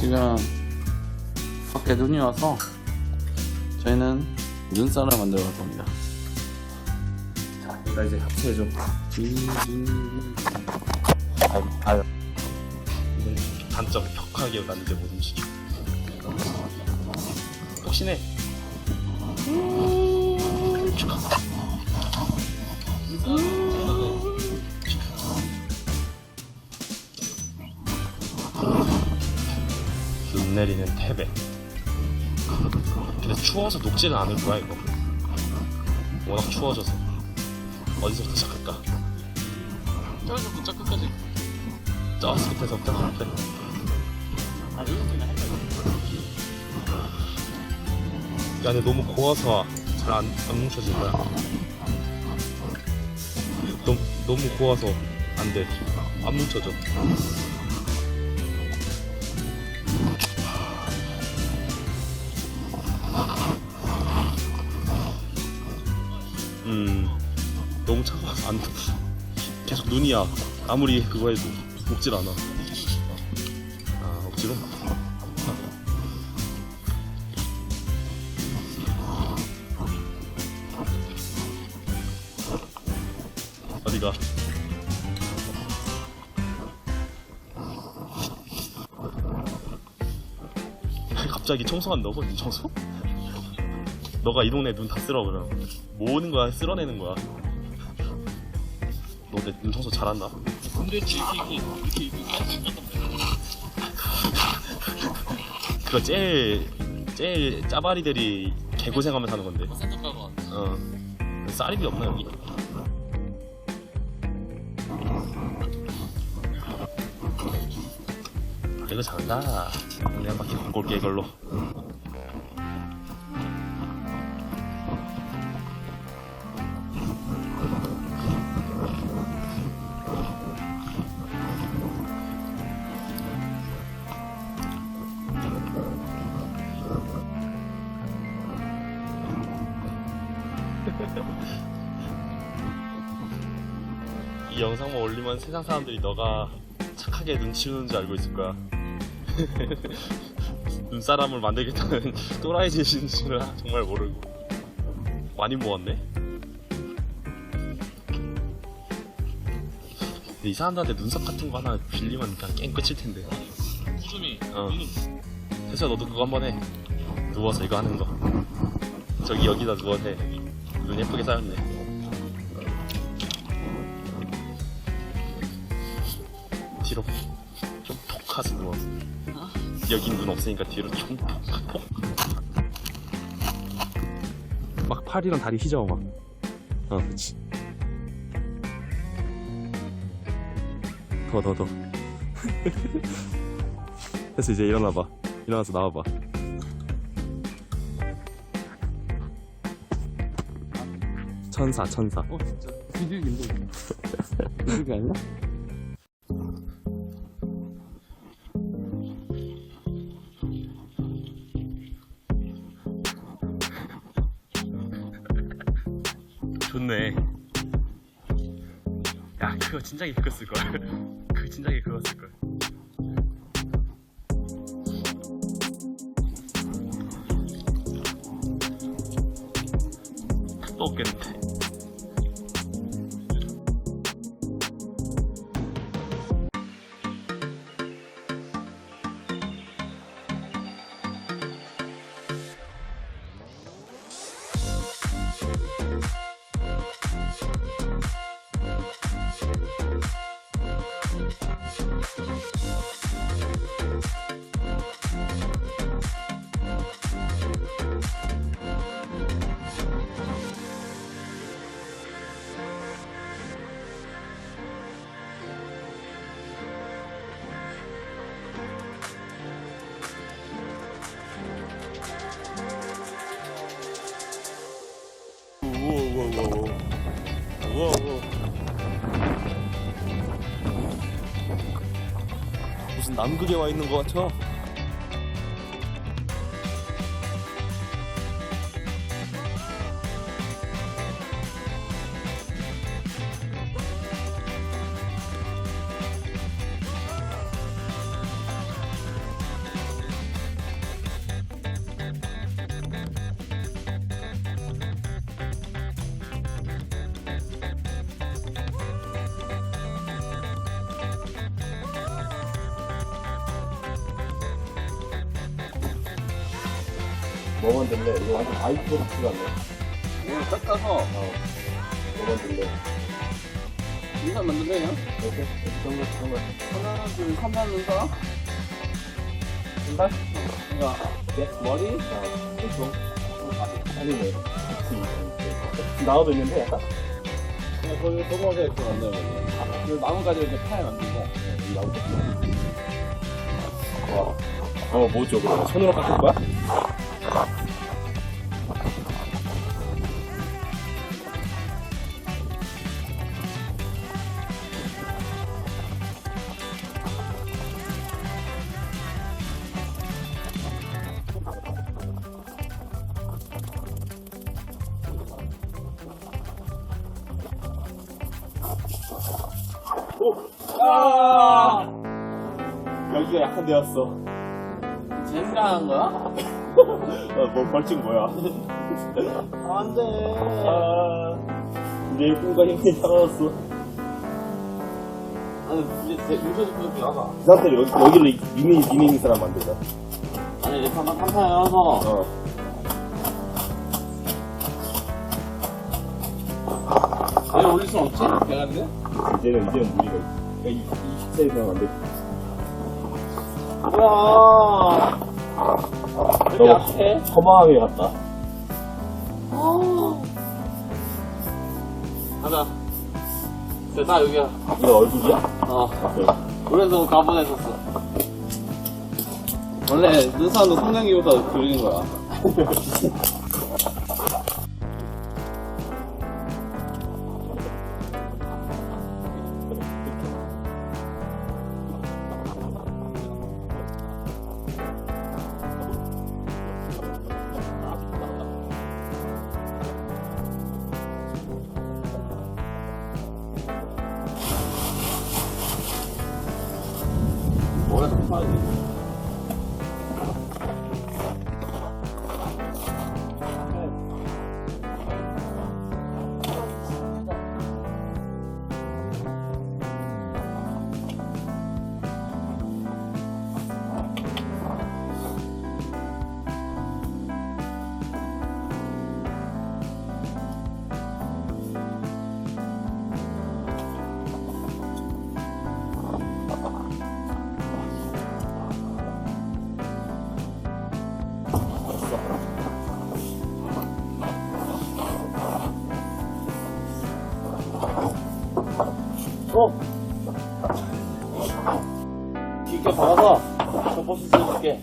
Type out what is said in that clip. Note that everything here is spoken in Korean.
지금 밖에 눈이 와서 저희는 눈살을 만들어 갈 겁니다. 자, 얘가 이제 합체해줘. 아유, 아유. 단점 격하게 났는데 못 움직여. 혹시네. 눈 내리는 태백. 근데 추워서 녹지는 않을 거야 이거. 워낙 추워져서. 어디서부터 시작할까? 저기서부터 끝까지. 저 끝에서부터 그래. 아, 할까요? 야, 근데 너무 고와서 잘안 안 뭉쳐질 거야. 너무 너무 고와서 안 돼. 안 뭉쳐져. 안 돼. 계속 눈이야. 아무리 그거 해도 녹질 않아. 아, 억지로? 어디가? 갑자기 청소한다고? 눈 청소? 너가 이 동네 눈 다 쓸어 그럼 모으는 거야 쓸어내는 거야 너내눈 청소 잘한다. 근데 이렇게 이렇게 이렇게 그거 제일 제일 짜바리들이 개고생하면서 하는 건데. 생각하고 어. 쌀입이 없나 여기? 이거 잘한다. 한 바퀴 올게 이걸로 이 영상만 올리면 세상 사람들이 너가 착하게 눈 치우는 줄 알고 있을 거야. 눈사람을 만들겠다는 또라이 짓인 줄 정말 모르고. 많이 모았네. 근데 이 사람들한테 눈썹 같은 거 하나 빌리면 그냥 게임 끝일 텐데. 꾸준히. 어. 그래서 너도 그거 한번 해. 누워서 이거 하는 거. 저기 여기다 누워서 해 눈 예쁘게 쌓였네. 뒤로 좀톡 하서 누워서 여긴 눈 없으니까 뒤로 좀톡 톡. 막 팔이랑 다리 휘저어 막 어 그치. 더 더더. 그래서 이제 일어나봐. 일어나서 나와봐 천사 천사. 어 진짜. 비둘기인데 비둘기 아니야? 좋네. 야 그거 진작에 그거 쓸걸. 그 진작에 그거 쓸걸 또 남극에 와 있는 것 같아 뭐 만들래? 이거 완전 아이스버스 같네. 이거 깎아서 어. 뭐 만들래? 인사 만들래 그냥? 이렇게? 그런 거, 그런 거. 하나 둘 삼만 눈사 신발? 그러니까 머리 어, 보통. 아니네. 나와도 있는데, 약간? 그냥 거기 도마에 이렇게 만들어 그 나무까지 이렇게 팔 만들고 나오고. 와. 어, 뭐죠? 그거? 손으로 깎을 거야? 아! 여기가 약한 데였어. 젠가한 거야? 아, 뭐 벌칙 뭐야? 안 돼 아, 내 꿈과 힘이 사라졌어. 아니 이제 제 유서집 부족해 하다 이 사람들 여기, 여기를 미니, 미니 사람 만들자. 아니 이렇게 한번 탐사해 와서 어. 얘 올릴 순 없지? 걔한테? 이제는, 이제는 무리가 있어. 그러니까 이, 이 시차에 그냥 안 돼. 왜 이렇게 너무 약해? 허망하게 갔다. 가자 됐다 여기야 이거 얼굴이야? 어 그래. 그래서 가보냈었어 원래 눈사는 성냥기보다 그리는 거야 뭐야 어? 깊게 박아서 저 버스 쓸게